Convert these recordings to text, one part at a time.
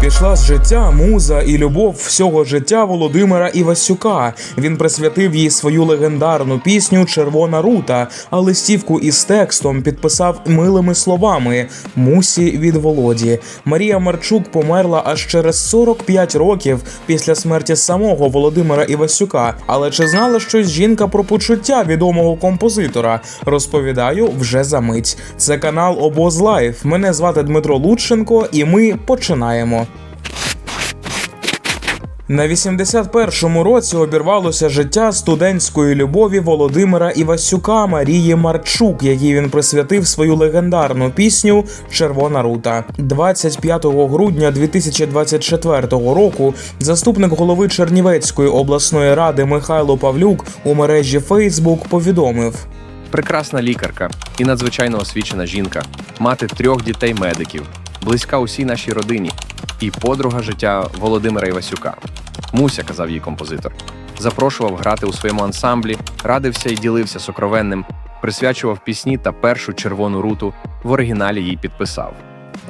Пішла з життя муза і любов всього життя Володимира Івасюка. Він присвятив їй свою легендарну пісню Червона рута, а листівку із текстом підписав милими словами Мусі від Володі. Марія Марчук померла аж через 45 років після смерті самого Володимира Івасюка. Але чи знала щось жінка про почуття відомого композитора? Розповідаю вже за мить. Це канал Обоз Лайф. Мене звати Дмитро Лученко, і ми починаємо. На 81-му році обірвалося життя студентської любові Володимира Івасюка Марії Марчук, якій він присвятив свою легендарну пісню Червона рута. 25 грудня 2024 року заступник голови Чернівецької обласної ради Михайло Павлюк у мережі Фейсбук повідомив. Прекрасна лікарка і надзвичайно освічена жінка, мати трьох дітей-медиків, близька усій нашій родині і подруга життя Володимира Івасюка. Муся, казав їй композитор. Запрошував грати у своєму ансамблі, радився і ділився сокровенним, присвячував пісні та першу червону руту в оригіналі їй підписав.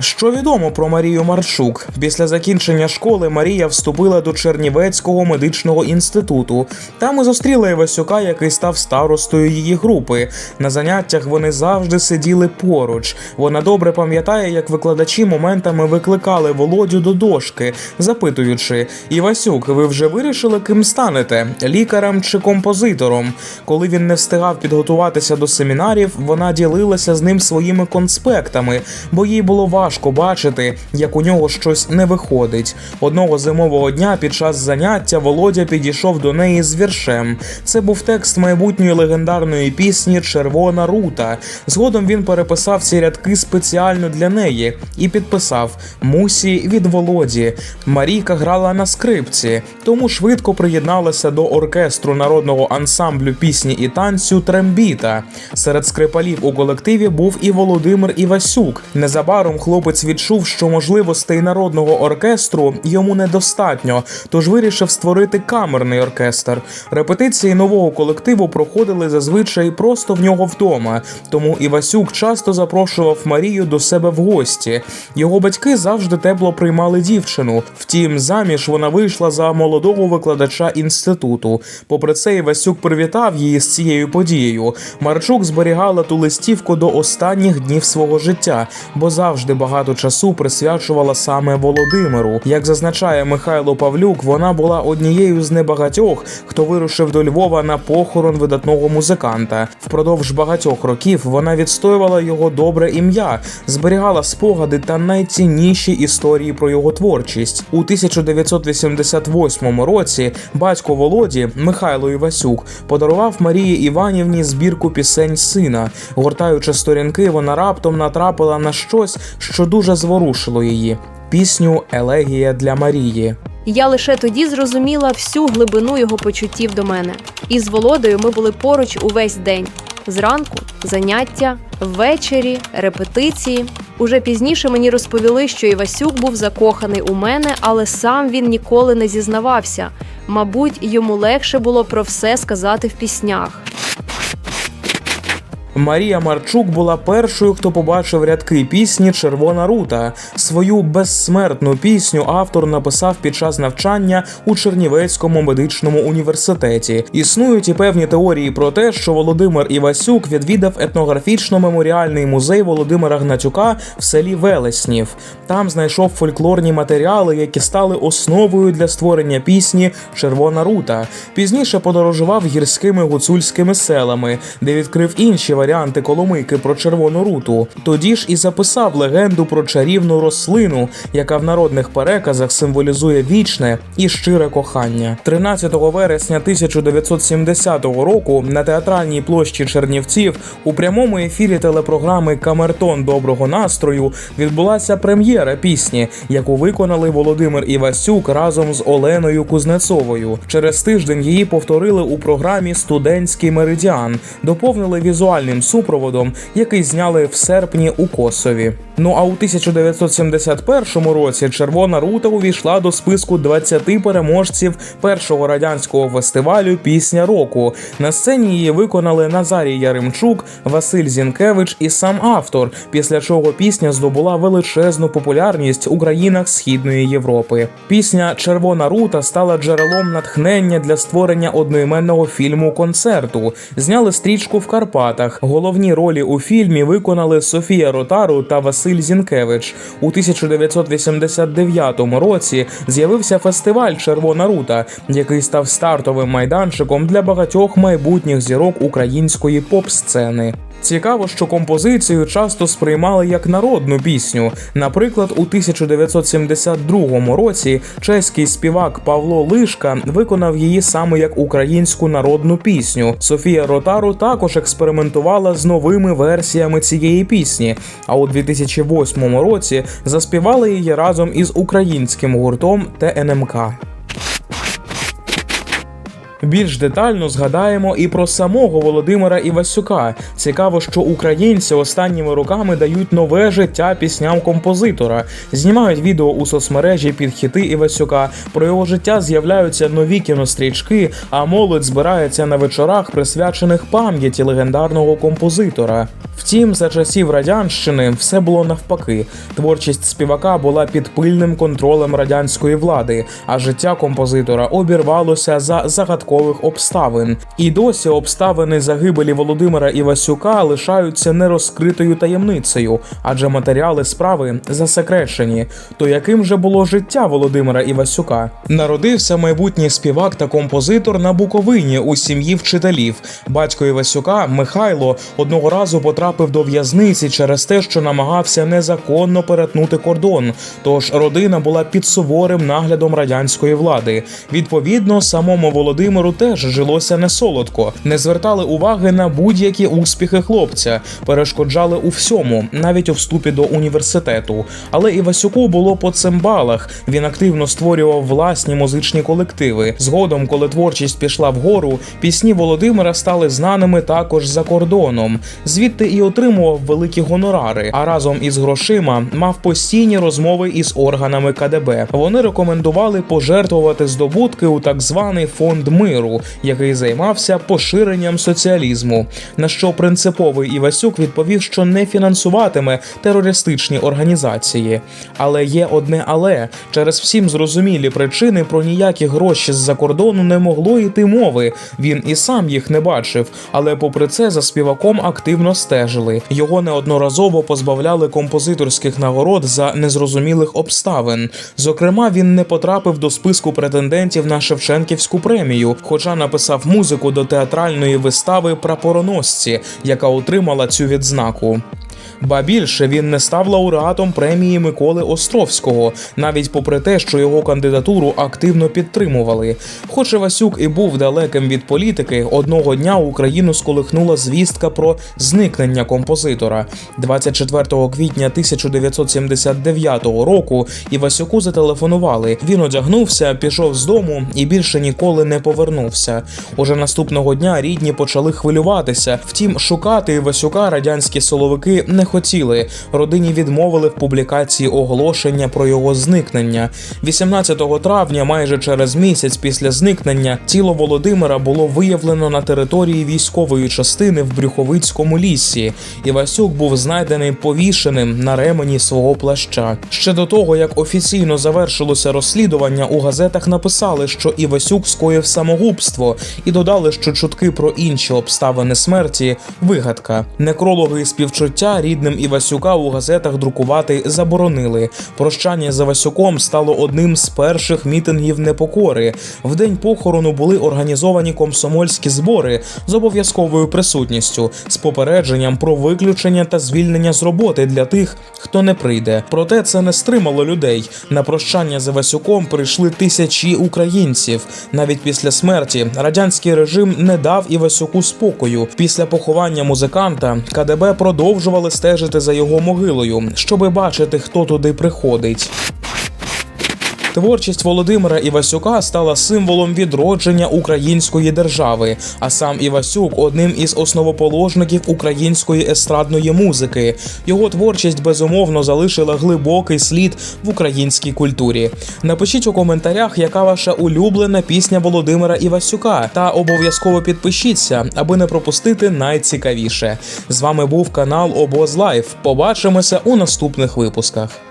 Що відомо про Марію Марчук? Після закінчення школи Марія вступила до Чернівецького медичного інституту. Там і зустріла Івасюка, який став старостою її групи. На заняттях вони завжди сиділи поруч. Вона добре пам'ятає, як викладачі моментами викликали Володю до дошки, запитуючи: Івасюк, ви вже вирішили, ким станете лікарем чи композитором? Коли він не встигав підготуватися до семінарів, вона ділилася з ним своїми конспектами, бо їй було важко бачити, як у нього щось не виходить. Одного зимового дня під час заняття Володя підійшов до неї з віршем. Це був текст майбутньої легендарної пісні Червона рута. Згодом він переписав ці рядки спеціально для неї і підписав Мусі від Володі. Марійка грала на скрипці, тому швидко приєдналася до оркестру народного ансамблю пісні і танцю Трембіта. Серед скрипалів у колективі був і Володимир Івасюк. Незабаром хлопець відчув, що можливостей народного оркестру йому недостатньо, тож вирішив створити камерний оркестр. Репетиції нового колективу проходили зазвичай просто в нього вдома. Тому Івасюк часто запрошував Марію до себе в гості. Його батьки завжди тепло приймали дівчину. Втім, заміж вона вийшла за молодого викладача інституту. Попри це, Івасюк привітав її з цією подією. Марчук зберігала ту листівку до останніх днів свого життя, бо завжди багато часу присвячувала саме Володимиру. Як зазначає Михайло Павлюк, вона була однією з небагатьох, хто вирушив до Львова на похорон видатного музиканта. Впродовж багатьох років вона відстоювала його добре ім'я, зберігала спогади та найцінніші історії про його творчість. У 1988 році батько Володі Михайло Івасюк подарував Марії Іванівні збірку пісень сина. Гортаючи сторінки, вона раптом натрапила на щось, що дуже зворушило її. Пісню Елегія для Марії. Я лише тоді зрозуміла всю глибину його почуттів до мене. І з Володою ми були поруч увесь день. Зранку заняття, ввечері, репетиції. Уже пізніше мені розповіли, що Івасюк був закоханий у мене, але сам він ніколи не зізнавався. Мабуть, йому легше було про все сказати в піснях. Марія Марчук була першою, хто побачив рядки пісні Червона рута. Свою безсмертну пісню автор написав під час навчання у Чернівецькому медичному університеті. Існують і певні теорії про те, що Володимир Івасюк відвідав етнографічно-меморіальний музей Володимира Гнатюка в селі Велеснів. Там знайшов фольклорні матеріали, які стали основою для створення пісні Червона рута. Пізніше подорожував гірськими гуцульськими селами, де відкрив інші варіанти коломийки про червону руту. Тоді ж і записав легенду про чарівну рослину, яка в народних переказах символізує вічне і щире кохання. 13 вересня 1970 року на театральній площі Чернівців у прямому ефірі телепрограми Камертон доброго настрою відбулася прем'єра пісні, яку виконали Володимир Івасюк разом з Оленою Кузнецовою. Через тиждень її повторили у програмі Студентський меридіан, доповнили візуальним супроводом, який зняли в серпні у Косові. Ну а у 1971 році Червона рута увійшла до списку 20 переможців першого радянського фестивалю Пісня року. На сцені її виконали Назарій Яремчук, Василь Зінкевич і сам автор. Після чого пісня здобула величезну популярність у країнах Східної Європи. Пісня Червона рута стала джерелом натхнення для створення одноіменного фільму концерту. Зняли стрічку в Карпатах. Головні ролі у фільмі виконали Софія Ротару та Василь Зінкевич. У 1989 році з'явився фестиваль Червона рута, який став стартовим майданчиком для багатьох майбутніх зірок української поп-сцени. Цікаво, що композицію часто сприймали як народну пісню. Наприклад, у 1972 році чеський співак Павло Лишка виконав її саме як українську народну пісню. Софія Ротару також експериментувала з новими версіями цієї пісні. А у 2008 році заспівали її разом із українським гуртом ТНМК. Більш детально згадаємо і про самого Володимира Івасюка. Цікаво, що українці останніми роками дають нове життя пісням композитора, знімають відео у соцмережі під хіти Івасюка. Про його життя з'являються нові кінострічки, а молодь збирається на вечорах, присвячених пам'яті легендарного композитора. Втім, за часів радянщини все було навпаки. Творчість співака була під пильним контролем радянської влади, а життя композитора обірвалося за загадкових обставин. І досі обставини загибелі Володимира Івасюка лишаються нерозкритою таємницею, адже матеріали справи засекречені. То яким же було життя Володимира Івасюка? Народився майбутній співак та композитор на Буковині у сім'ї вчителів. Батько Івасюка Михайло одного разу потрапив до в'язниці через те, що намагався незаконно перетнути кордон. Тож родина була під суворим наглядом радянської влади. Відповідно, самому Володимиру теж жилося не солодко, не звертали уваги на будь-які успіхи хлопця, перешкоджали у всьому, навіть у вступі до університету. Але Івасюку було по цимбалах. Він активно створював власні музичні колективи. Згодом, коли творчість пішла вгору, пісні Володимира стали знаними також за кордоном. Звідти і отримував великі гонорари. А разом із грошима мав постійні розмови із органами КДБ. Вони рекомендували пожертвувати здобутки у так званий фонд миру, який займався поширенням соціалізму. На що принциповий Івасюк відповів, що не фінансуватиме терористичні організації. Але є одне але через всім зрозумілі причини про ніякі гроші з-за кордону не могло йти мови. Він і сам їх не бачив, але попри це за співаком активно стежили. Його неодноразово позбавляли композиторських нагород за незрозумілих обставин. Зокрема, він не потрапив до списку претендентів на Шевченківську премію, хоча написав музику до театральної вистави Прапороносці, яка отримала цю відзнаку. Ба більше він не став лауреатом премії Миколи Островського, навіть попри те, що його кандидатуру активно підтримували. Хоч Івасюк і був далеким від політики, одного дня Україну сколихнула звістка про зникнення композитора. 24 квітня 1979 року Івасюку зателефонували. Він одягнувся, пішов з дому і більше ніколи не повернувся. Уже наступного дня рідні почали хвилюватися. Втім, шукати Івасюка радянські силовики не хотіли. Родині відмовили в публікації оголошення про його зникнення. 18 травня, майже через місяць після зникнення, тіло Володимира було виявлено на території військової частини в Брюховицькому лісі. Івасюк був знайдений повішеним на ремені свого плаща. Ще до того, як офіційно завершилося розслідування, у газетах написали, що Івасюк скоїв самогубство, і додали, що чутки про інші обставини смерті вигадка. Некрологи і співчуття рідним Івасюка у газетах друкувати заборонили. Прощання з Івасюком стало одним з перших мітингів непокори. В день похорону були організовані комсомольські збори з обов'язковою присутністю з попередженням про виключення та звільнення з роботи для тих, хто не прийде. Проте це не стримало людей. На прощання з Івасюком прийшли тисячі українців. Навіть після смерті радянський режим не дав Івасюку спокою. Після поховання музиканта КДБ продовжували стежити за його могилою, щоби бачити, хто туди приходить. Творчість Володимира Івасюка стала символом відродження української держави, а сам Івасюк одним із основоположників української естрадної музики. Його творчість безумовно залишила глибокий слід в українській культурі. Напишіть у коментарях, яка ваша улюблена пісня Володимира Івасюка, та обов'язково підпишіться, аби не пропустити найцікавіше. З вами був канал Обоз Лайф. Побачимося у наступних випусках.